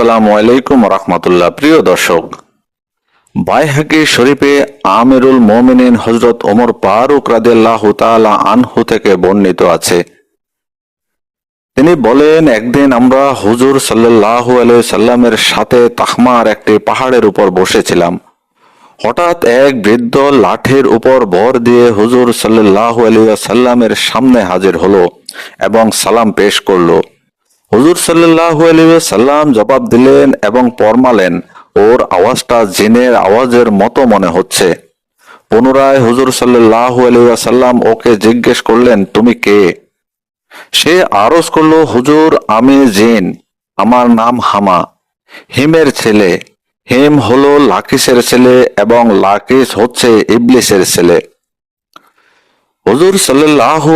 আসসালামু আলাইকুম রহমতুল্লাহ, প্রিয় দর্শক। বাইহাকি শরীফে আমিরুল মোমিনিন হজরত ওমর ফারুক রাদিয়াল্লাহু তাআলা আনহু থেকে বর্ণিত আছে। তিনি বলেন, একদিন আমরা হুজুর সাল্লাল্লাহু আলাইহি সাল্লামের সাথে তাহমার একটি পাহাড়ের উপর বসেছিলাম। হঠাৎ এক বৃদ্ধ লাঠির উপর ভর দিয়ে হুজুর সাল্লাল্লাহু আলাইহি সাল্লামের সামনে হাজির হলো এবং সালাম পেশ করল। হুজুর আলাইহি সাল্লাম জবাব দিলেন এবং ফরমালেন, ওর আওয়াজটা জিনের আওয়াজের মতো মনে হচ্ছে। পুনরায় হুজুর আলাইহি সাল্লাম ওকে জিজ্ঞেস করলেন, তুমি কে? সে আরজ করল, হুজুর, আমি জিন, আমার নাম হামা, হিমের ছেলে। হিম হলো লাকিসের ছেলে এবং লাকিস হচ্ছে ইবলিসের ছেলে। হুজুর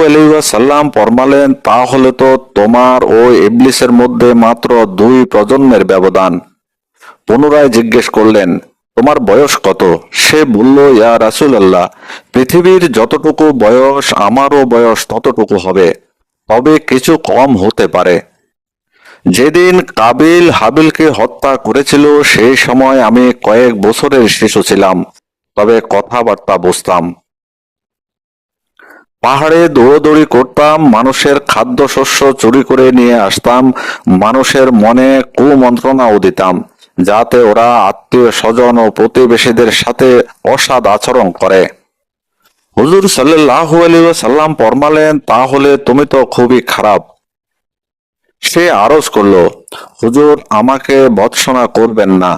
আলাইহি সাল্লাম ফরমালেন, তাহলে তো তোমার ও ইবলিসের মধ্যে মাত্র দুই প্রজন্মের ব্যবধান। পুনরায় জিজ্ঞেস করলেন, তোমার বয়স কত? সে বলল, ইয়া রাসূলুল্লাহ, পৃথিবীর যতটুকু বয়স, আমারও বয়স ততটুকু হবে। তবে কিছু কম হতে পারে। যেদিন কাবিল হাবিলকে হত্যা করেছিল, সেই সময় আমি কয়েক বছরের শিশু ছিলাম, তবে কথাবার্তা বুঝতাম। পাহাড়ে দৌড়দৌড়ি করতাম, মানুষের খাদ্যশস্য চুরি করে নিয়ে আসতাম, মানুষের মনে কুমন্ত্রণাও দিতাম, যাতে ওরা আত্মীয় স্বজন ও প্রতিবেশীদের সাথে অসাদ আচরণ করে। হুজুর সাল্লাল্লাহু আলাইহি সাল্লাম ফরমালেন, তাহলে তুমি তো খুবই খারাপ। সে আরজ করল, হুজুর, আমাকে বৎসনা করবেন না।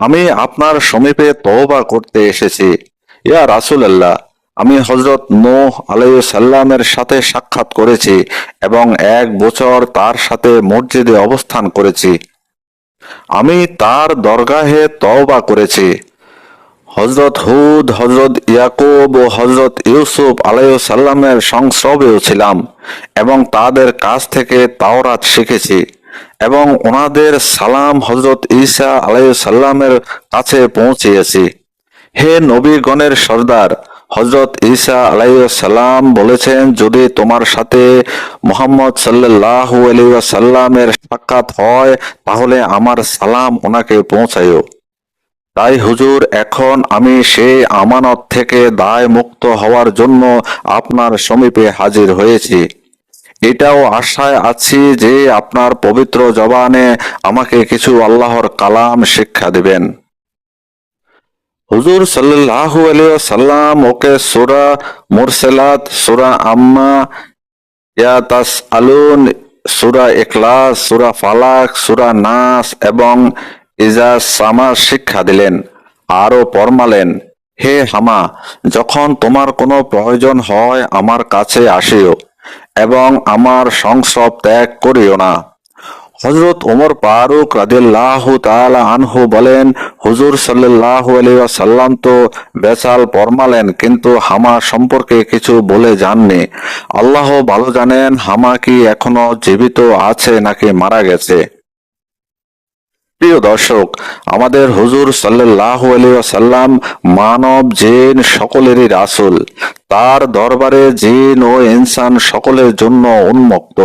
আমি আপনার সমীপে তহবা করতে এসেছি। ইয়া রাসূলুল্লাহ আমি হজরত নূহ সাল্লামের সাথে সাক্ষাৎ করেছি এবং এক বছর তার সাথে মসজিদে অবস্থান করেছি। আমি তার দরগাহে তওবা করেছি। হজরত হুদ হজরত ইয়াকুব ও হজরত ইউসুফ সাল্লামের সংস্রবেও ছিলাম এবং তাদের কাছ থেকে তাওরাত শিখেছি এবং ওনাদের সালাম হজরত ঈসা সাল্লামের কাছে পৌঁছিয়েছি হে নবীগণের সর্দার হজরত ঈসা আলাইসাল্লাম বলেছেন, যদি তোমার সাথে মোহাম্মদ সাল্লাল্লাহু আলাইহি সাল্লামের সাক্ষাৎ হয়, তাহলে আমার সালাম ওনাকে পৌঁছাইও তাই হুজুর, এখন আমি সেই আমানত থেকে দায় মুক্ত হওয়ার জন্য আপনার সমীপে হাজির হয়েছি। এটাও আশায় আছি যে আপনার পবিত্র জবানে আমাকে কিছু আল্লাহর কালাম শিক্ষা দিবেন। হুজুর আলাইহি সাল্লাম ওকে সূরা মুরসালাত, সূরা আম্মা, ইয়া তাসআলুন, সুরা ইখলাস, সুরা ফালাক, সুরা নাস এবং ইজাজ সামা শিক্ষা দিলেন আরও ফরমালেন হে হামা, যখন তোমার কোনো প্রয়োজন হয় আমার কাছে আসিও এবং আমার সংস্রব ত্যাগ করিও না। হজরত ওমর ফারুক রাদিয়াল্লাহু তাআলা আনহু বলেন, হুজুর সাল্লাল্লাহু আলাইহি ওয়াসাল্লাম তো বেচাল ফরমালেন, কিন্তু হামা সম্পর্কে কিছু বলে যাননি। আল্লাহ ভালো জানেন হামা কি এখনও জীবিত আছে নাকি মারা গেছে। প্রিয় দর্শক, আমাদের হুজুর সাল্লাল্লাহু আলাইহি মানব জিন সকলেরই রাসূল। তার দরবারে জিন ও ইনসান সকলের জন্য উন্মুক্ত।